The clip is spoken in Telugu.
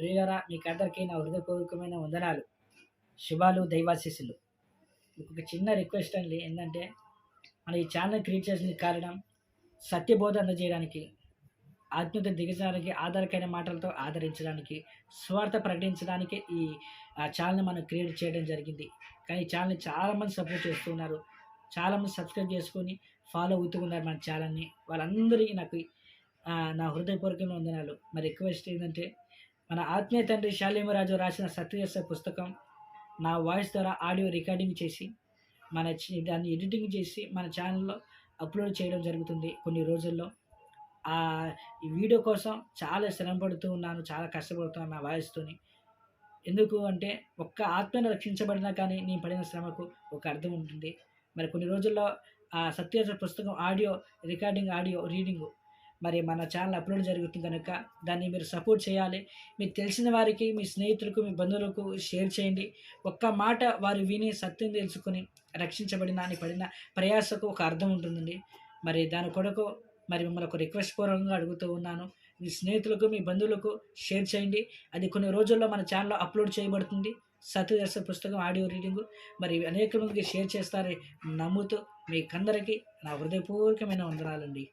ప్రియులరా మీకందరికీ నా హృదయపూర్వకమైన వందనాలు. శుభాలు దైవాశీస్సులు. ఒక చిన్న రిక్వెస్ట్ అండి ఏంటంటే మన ఈ ఛానల్ క్రియేట్ చేసిన కారణం సత్యబోధ అందజేయడానికి ఆత్మీయత దిగజడానికి ఆధారకైన మాటలతో ఆదరించడానికి స్వార్థ ప్రకటించడానికి ఈ ఛానల్ని మనం క్రియేట్ చేయడం జరిగింది. కానీ ఈ ఛానల్ని చాలామంది సపోర్ట్ చేస్తున్నారు. చాలామంది సబ్స్క్రైబ్ చేసుకొని ఫాలో అవుతున్నారు మన ఛానల్ని. వాళ్ళందరికీ నాకు నా హృదయపూర్వకమైన వందనాలు. మరి రిక్వెస్ట్ ఏంటంటే మన ఆత్మీయ తండ్రి శాలేమరాజు రాసిన సత్యదర్శ పుస్తకం నా వాయిస్ ద్వారా ఆడియో రికార్డింగ్ చేసి మన దాన్ని ఎడిటింగ్ చేసి మన ఛానల్లో అప్లోడ్ చేయడం జరుగుతుంది కొన్ని రోజుల్లో. ఆ ఈ వీడియో కోసం చాలా శ్రమ పడుతూ ఉన్నాను చాలా కష్టపడుతున్నాను నా వాయిస్తోని. ఎందుకు అంటే ఒక్క ఆత్మను రక్షించబడినా కానీ నేను పడిన శ్రమకు ఒక అర్థం ఉంటుంది. మరి కొన్ని రోజుల్లో ఆ సత్యదర్శ పుస్తకం ఆడియో రికార్డింగ్ ఆడియో రీడింగు మరి మన ఛానల్ అప్లోడ్ జరుగుతుంది కనుక దాన్ని మీరు సపోర్ట్ చేయాలి. మీకు తెలిసిన వారికి మీ స్నేహితులకు మీ బంధువులకు షేర్ చేయండి. ఒక్క మాట వారు విని సత్యం తెలుసుకొని రక్షించబడిన అని పడిన ప్రయాసకు ఒక అర్థం ఉంటుందండి. మరి దాని కొరకు మరి మిమ్మల్ని ఒక రిక్వెస్ట్ పూర్వకంగా అడుగుతూ ఉన్నాను. మీ స్నేహితులకు మీ బంధువులకు షేర్ చేయండి. అది కొన్ని రోజుల్లో మన ఛానల్లో అప్లోడ్ చేయబడుతుంది. సత్యదర్శ పుస్తకం ఆడియో రీడింగ్ మరి అనేక మందికి షేర్ చేస్తారని నమ్ముతూ మీకందరికీ నా హృదయపూర్వకమైన వందనాలండి.